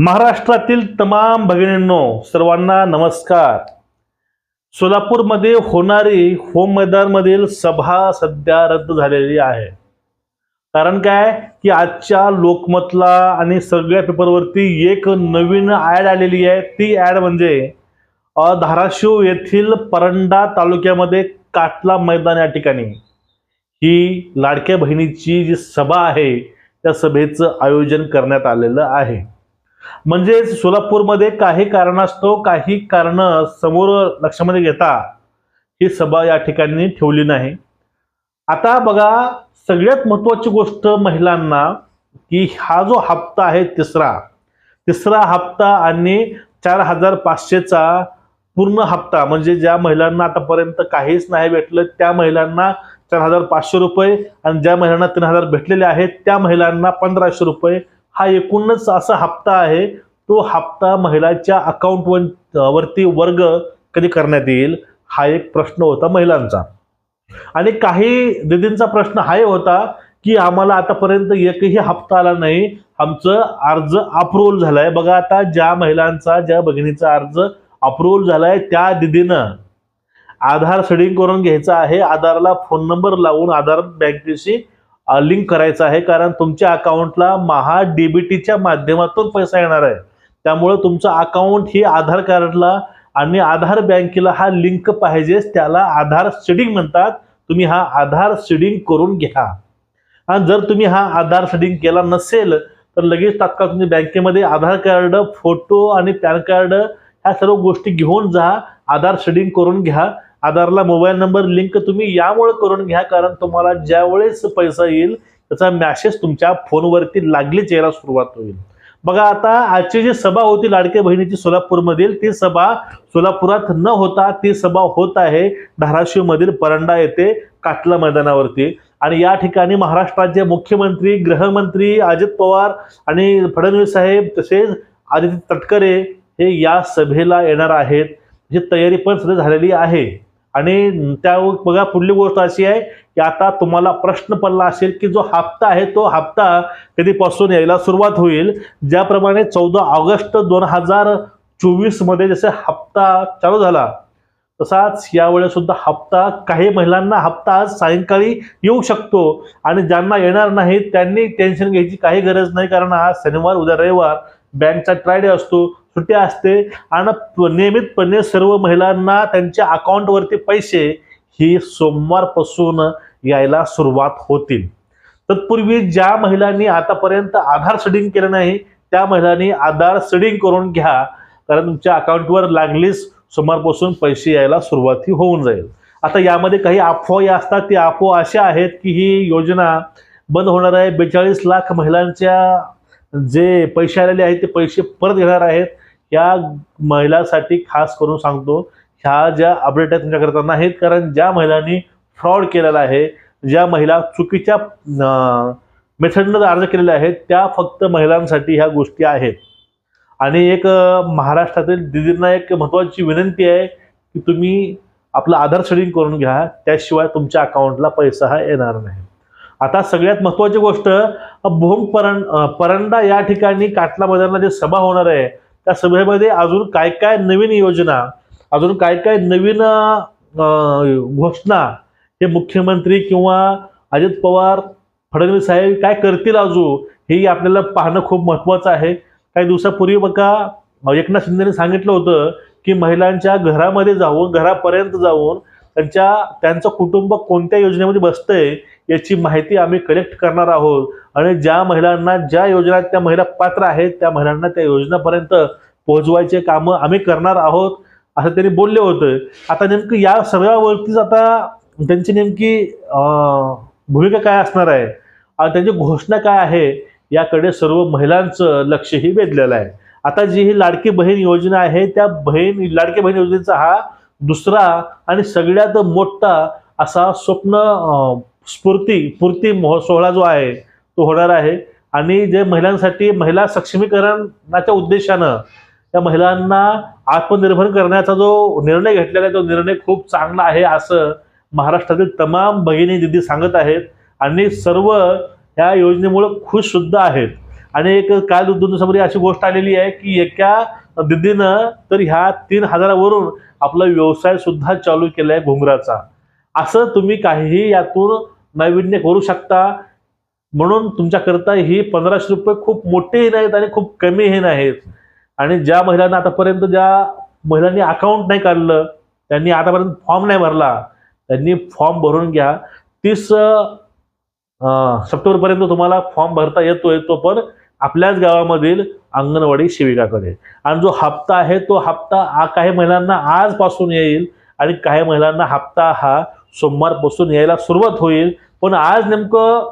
महाराष्ट्रातील तमाम भगिनींनो सर्वांना नमस्कार. सोलापूरमध्ये होणारी होम मैदानमधील सभा सध्या रद्द झालेली आहे. कारण काय? की आजच्या लोकमतला आणि सगळ्या पेपरवरती एक नवीन ॲड आलेली आहे. ती ॲड म्हणजे धाराशिव येथील परंडा तालुक्यामध्ये काटला मैदान या ठिकाणी. ही लाडक्या बहिणीची जी सभा आहे त्या सभेचं आयोजन करण्यात आलेलं आहे. म्हणजे सोलापूरमध्ये काही कारणास्तव काही कारण समोर लक्षामध्ये घेता ही सभा या ठिकाणी ठेवली नाही. आता बघा सगळ्यात महत्वाची गोष्ट महिलांना की हा जो हप्ता आहे तिसरा तिसरा हप्ता आणि चार हजार पाचशेचा पूर्ण हप्ता म्हणजे ज्या महिलांना आतापर्यंत काहीच नाही भेटलं त्या महिलांना चार हजार पाचशे रुपये आणि ज्या महिलांना तीन हजार भेटलेले आहेत त्या महिलांना पंधराशे रुपये हा एकूणच असा हप्ता आहे. तो हप्ता महिलाच्या अकाउंट वरती वर्ग कधी करण्यात येईल? हा एक प्रश्न होता महिलांचा. आणि काही दिदींचा प्रश्न हाही होता की आम्हाला आतापर्यंत एकही हप्ता आला नाही. आमचं अर्ज अप्रुव्हल झालाय. बघा आता ज्या महिलांचा ज्या भगिनीचा अर्ज अप्रुव्हल झालाय त्या दिदीनं आधार सेडिंग करून घ्यायचा आहे. आधारला फोन नंबर लावून आधार बँकेशी लिंक करायचं आहे. कारण तुमच्या अकाउंटला महा डीबीटीच्या माध्यमातून पैसा येणार आहे. त्यामुळे तुमचं अकाउंट ही आधार कार्डला आणि आधार बँकेला हा लिंक पाहिजेच त्याला आधार सीडिंग म्हणतात. तुम्ही हा आधार सीडिंग करून घ्या. आणि जर तुम्ही हा आधार सीडिंग केला नसेल तर लगेच तात्काळ तुम्ही बँकेमध्ये आधार कार्ड फोटो आणि पॅन कार्ड ह्या सर्व गोष्टी घेऊन जा. आधार सीडिंग करून घ्या. आधारला मोबाईल नंबर लिंक तुम्ही यामुळे करून घ्या कारण तुम्हाला ज्या वेळेस पैसा येईल त्याचा मॅसेज तुमच्या फोनवरती लागलीच यायला सुरुवात होईल. बघा आता आजची जी सभा होती लाडक्या बहिणीची सोलापूरमधील ती सभा सोलापुरात न होता ती सभा होत आहे धाराशिवमधील परंडा येथे काटला मैदानावरती. आणि या ठिकाणी महाराष्ट्राचे मुख्यमंत्री गृहमंत्री अजित पवार आणि फडणवीस साहेब तसेच आदित्य तटकरे हे या सभेला येणार आहेत. ही तयारी पण सुरू झालेली आहे. आणि त्या बघा पुढली गोष्ट अशी आहे की आता तुम्हाला प्रश्न पडला असेल की जो हप्ता आहे तो हप्ता कधीपासून यायला सुरुवात होईल? ज्याप्रमाणे चौदा ऑगस्ट दोन हजार चोवीसमध्ये जसे हप्ता चालू झाला तसाच यावेळेस सुद्धा हप्ता काही महिलांना हप्ता आज सायंकाळी येऊ शकतो आणि ज्यांना येणार नाही त्यांनी टेन्शन घ्यायची काही गरज नाही कारण आज शनिवार उद्या रविवार. बँकचा ट्रायडे असतो सुट्टी असते आणि प- नियमितपणे सर्व महिलांना त्यांच्या अकाउंटवरती पैसे ही सोमवारपासून यायला सुरुवात होतील. तत्पूर्वी ज्या महिलांनी आतापर्यंत आधार सेडिंग केलं नाही त्या महिलांनी आधार सेडिंग करून घ्या कारण तुमच्या अकाउंटवर लागलीच सोमवारपासून पैसे यायला सुरुवाती होऊन जाईल. आता यामध्ये काही अफवा या असतात ती अफवा अशा आहेत की ही योजना बंद होणार आहे. बेचाळीस लाख महिलांच्या जे पैसे आलेले आहेत ते पैसे परत घेणार आहेत. या महिलांसाठी खास करून सांगतो ह्या ज्या अपडेट आहेत तुमच्याकरता नाहीत कारण ज्या महिलांनी फ्रॉड केलेला आहे ज्या महिला चुकीच्या मेथडनं अर्ज केलेले आहेत त्या फक्त महिलांसाठी ह्या गोष्टी आहेत. आणि एक महाराष्ट्रातील दिदींना एक महत्त्वाची विनंती आहे की तुम्ही आपलं आधार शेडिंग करून घ्या. त्याशिवाय तुमच्या अकाउंटला पैसा हा येणार नाही. आता सगळ्यात महत्त्वाची गोष्ट भूम परं परंडा या ठिकाणी काटला मैदानाला जे सभा होणार आहे. त्या सभेमध्ये अजून काय काय नवीन योजना अजून काय काय नवीन घोषणा हे मुख्यमंत्री किंवा अजित पवार फडणवीस साहेब काय करतील अजून हेही आपल्याला पाहणं खूप महत्त्वाचं आहे. काही दिवसापूर्वी बघा एकनाथ शिंदेने सांगितलं होतं की महिलांच्या घरामध्ये जाऊन घरापर्यंत जाऊन त्यांच्या त्यांचं कुटुंब कोणत्या योजनेमध्ये बसतंय याची माहिती आम्ही कलेक्ट करणार आहोत. आणि ज्या महिलांना ज्या योजना त्या महिला पात्र आहेत त्या महिलांना त्या योजनापर्यंत पोहोचवायचे कामं आम्ही करणार आहोत असं त्यांनी बोलले होते. आता नेमकं या सगळ्यावरतीच आता त्यांची नेमकी भूमिका काय असणार आहे? आणि त्यांची घोषणा काय आहे? याकडे सर्व महिलांचं लक्षही वेधलेलं आहे. आता जी ही लाडकी बहीण योजना आहे त्या बहीण लाडकी बहीण योजनेचा हा दुसरा आणि सगळ्यात मोठा असा स्वप्न स्फूर्ती पूर्ती महो सोहळा जो आहे तो होणार आहे. आणि जे महिलांसाठी महिला सक्षमीकरणाच्या उद्देशानं त्या महिलांना आत्मनिर्भर करण्याचा जो निर्णय घेतलेला आहे तो निर्णय खूप चांगला आहे असं महाराष्ट्रातील तमाम भगिनी दिदी सांगत आहेत. आणि सर्व या योजनेमुळं खुश आहेत. आणि एक काल दोन अशी गोष्ट आलेली आहे की एका दिदीनं तर ह्या तीन हजारावरून आपला व्यवसाय सुद्धा चालू आहे घुंगराचा. असं तुम्ही काहीही यातून नैविन्य करू शकता. म्हणून तुमच्याकरता ही पंधराशे रुपये खूप मोठेही नाहीत आणि खूप कमीही नाहीत. आणि ज्या महिलांना आतापर्यंत ज्या महिलांनी अकाउंट नाही काढलं त्यांनी आतापर्यंत फॉर्म नाही भरला त्यांनी फॉर्म भरून घ्या. तीस सप्टेंबरपर्यंत तुम्हाला फॉर्म भरता येतोय तो पण आपल्याच गावामधील अंगणवाडी सेविकाकडे. आणि जो हप्ता आहे तो हप्ता काही महिलांना आजपासून येईल आणि काही महिलांना हप्ता हा सोमवारपासून यायला सुरुवात होईल. पण आज नेमकं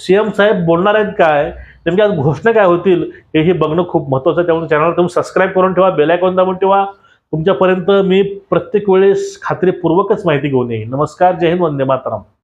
सीएम साहेब बोलणार आहेत काय? नेमक्या आज घोषणा काय होतील हे हे बघणं खूप महत्त्वाचं आहे. त्यामुळे चॅनल तुम्ही सबस्क्राईब करून ठेवा बेलायकॉन दाबून ठेवा. तुमच्यापर्यंत मी प्रत्येक वेळेस खात्रीपूर्वकच माहिती घेऊन येईन. नमस्कार जय हिंद वंदे मातरम.